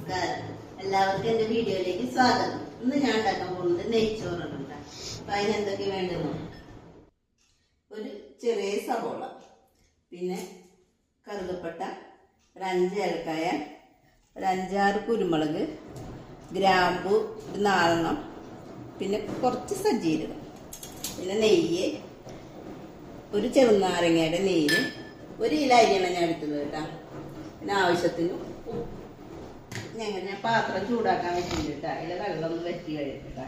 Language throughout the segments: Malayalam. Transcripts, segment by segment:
നമസ്കാരം. എല്ലാവർക്കും എന്റെ വീഡിയോയിലേക്ക് സ്വാഗതം. ഇന്ന് ഞാൻ ഉണ്ടാക്കാൻ പോകുന്നത് നെയ്ച്ചോറാണ് കേട്ടോ. അപ്പൊ അതിനെന്തൊക്കെ വേണ്ടെന്നോ ഒരു ചെറിയ സവോള പിന്നെ കറുകപ്പട്ട ഒരു അഞ്ച് ഏലക്കായ കുരുമുളക് ഗ്രാമ്പു ഒരു നാലെണ്ണം പിന്നെ കുറച്ച് സജ്ജീരകം പിന്നെ നെയ്യ് ഒരു ചെറുനാരങ്ങയുടെ നെയ്യ് ഒരു ഇല അരിയാണ് ഞാൻ എടുത്തത് കേട്ടോ. പിന്നെ ആവശ്യത്തിന് ഉപ്പ്. ഞങ്ങൾ ഞാൻ പാത്രം ചൂടാക്കാൻ വെച്ചിട്ടുണ്ട് കേട്ടോ അതിലെ വെള്ളം ഒന്ന് വറ്റി കഴിയട്ടെ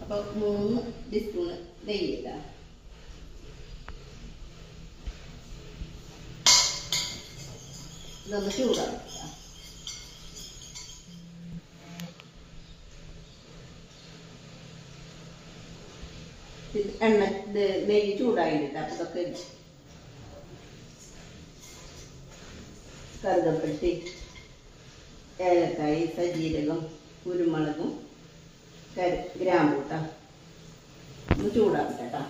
അപ്പൊ മൂന്ന് ടീസ്പൂണ് നെയ്യ് ഇട്ടാ ഇതൊന്ന് ചൂടാക്കാം എണ്ണ ഇത് നെയ്യ് ചൂടായിട്ട് അപ്പൊ ഇതൊക്കെ കറുകപ്പെട്ടി ഏലക്കായി സജീരകം കുരുമുളകും കരി ഗ്രാമ്പൂട്ട. ഒന്ന് ചൂടാക്കട്ടെ കേട്ടോ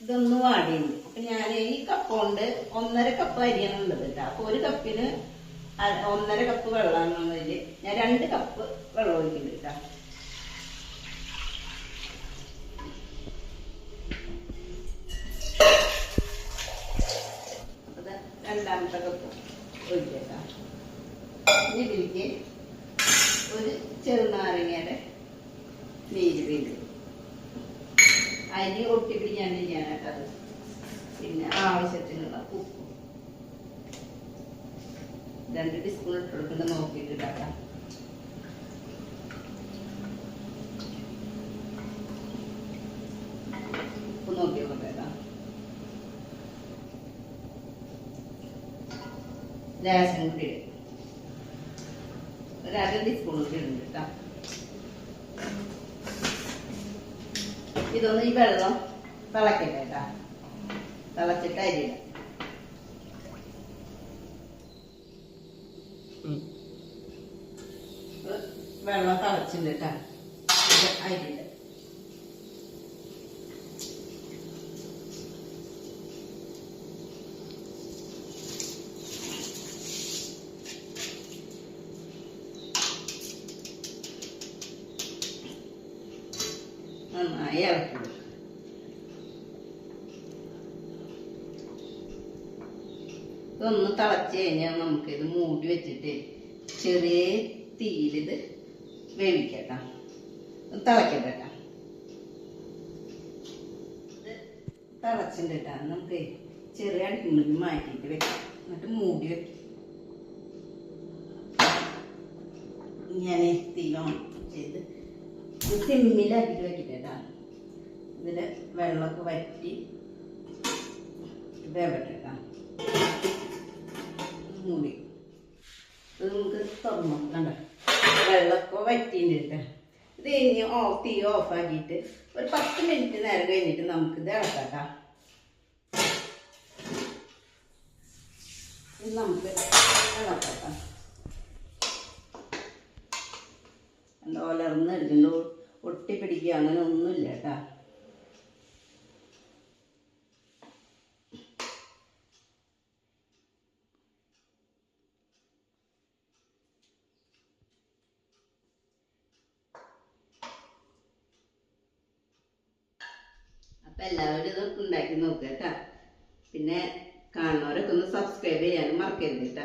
ഇതൊന്ന് വാടിയുണ്ട് അപ്പൊ ഞാൻ ഈ കപ്പ് കൊണ്ട് ഒന്നര കപ്പ് അരിയാണ് ഉള്ളത് കേട്ടോ അപ്പൊ ഒരു കപ്പിന് ഒന്നര കപ്പ് വെള്ളമാണെന്നതിൽ ഞാൻ രണ്ട് കപ്പ് വെള്ളം ഒഴിക്കുന്നുണ്ട് കേട്ടോ രണ്ടാമത്തെ കപ്പ് ഇനി ഇതിലേക്ക് ഒരു ചെറുനാരങ്ങയുടെ നീര് വീണ്ടും അരി ഒട്ടിപ്പിടിക്കാൻ ചെയ്യാനായിട്ടത് പിന്നെ ആവശ്യത്തിനുള്ള ഉപ്പും. രണ്ട് ടീസ്പൂൺ ഇട്ട് കൊടുക്കുന്ന നോക്കിയിട്ട് ഇടാം ഉപ്പ് നോക്കി നോക്കാം ലേശം ഒരു അര ടീസ്പൂൺ കൂടി ഇടുന്നുണ്ട് കേട്ടോ. ഇതൊന്ന് ഈ വെള്ളം തിളക്കട്ടെ കേട്ടാ. തിളച്ചിട്ട് അരിയിടാം വെള്ളം തിളച്ചിട്ടുണ്ട് കേട്ടാ. അരിയിടാം നന്നായി ഇളക്കുക. ഇതൊന്ന് തിളച്ച് കഴിഞ്ഞാൽ നമുക്കിത് മൂടി വെച്ചിട്ട് ചെറിയ തീയിലിത് വേവിക്കട്ടോ. തിളക്കട്ടെ തിളച്ചിട്ട് കേട്ടോ നമുക്ക് ചെറിയ അടുപ്പിലേക്ക് മാറ്റിയിട്ട് വെക്കാം. എന്നിട്ട് മൂടി വെക്കാം. ഞാൻ തീ ഓൺ ചെയ്ത് സിമ്മിലാക്കിയിട്ട് വെക്കിട്ടേട്ടാ ഇതിൽ വെള്ളമൊക്കെ വറ്റി വേവട്ടെട്ടാ മൂടി. ഇത് നമുക്ക് തുറന്നു കണ്ട? വെള്ളമൊക്കെ വറ്റിയിട്ടുണ്ട്. ഇത് കഴിഞ്ഞ് ഓഫ് തീ ഓഫ് ആക്കിയിട്ട് ഒരു പത്ത് മിനിറ്റ് നേരം കഴിഞ്ഞിട്ട് നമുക്കിത് ഇളക്കാട്ടാ. ഇത് നമുക്ക് ഇളക്കാട്ടാ. എന്താ ഒലർന്ന് എടുക്കണ്ടോ ഒട്ടി പിടിക്കുക അങ്ങനെ ഒന്നുമില്ല കേട്ടാ. അപ്പൊ എല്ലാവരും ഇതൊക്കെ ഉണ്ടാക്കി നോക്കുക കേട്ടാ. പിന്നെ കാണുന്നവരൊക്കെ ഒന്ന് സബ്സ്ക്രൈബ് ചെയ്യാനും മറക്കരുത് കേട്ടാ.